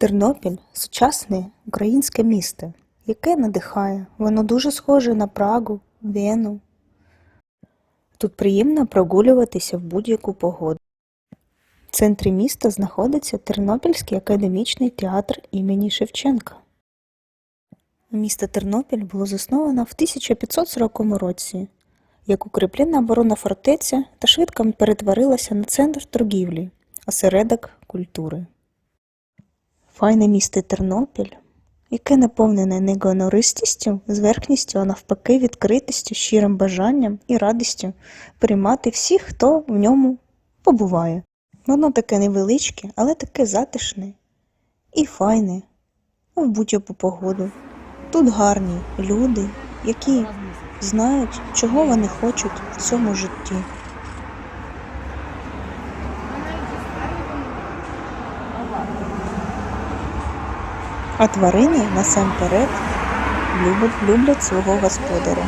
Тернопіль сучасне українське місто, яке надихає. Воно дуже схоже на Прагу, Вену. Тут приємно прогулюватися в будь-яку погоду. В центрі міста знаходиться Тернопільський академічний театр імені Шевченка. Місто Тернопіль було засновано в 1540 році як укріплена оборона фортеця та швидко перетворилася на центр торгівлі, осередок культури. Файне місто Тернопіль, яке наповнене не гонористістю, зверхністю, а навпаки відкритістю, щирим бажанням і радістю приймати всіх, хто в ньому побуває. Воно таке невеличке, але таке затишне і файне в будь-яку погоду. Тут гарні люди, які знають, чого вони хочуть в цьому житті. А тварини насамперед люблять, свого господаря.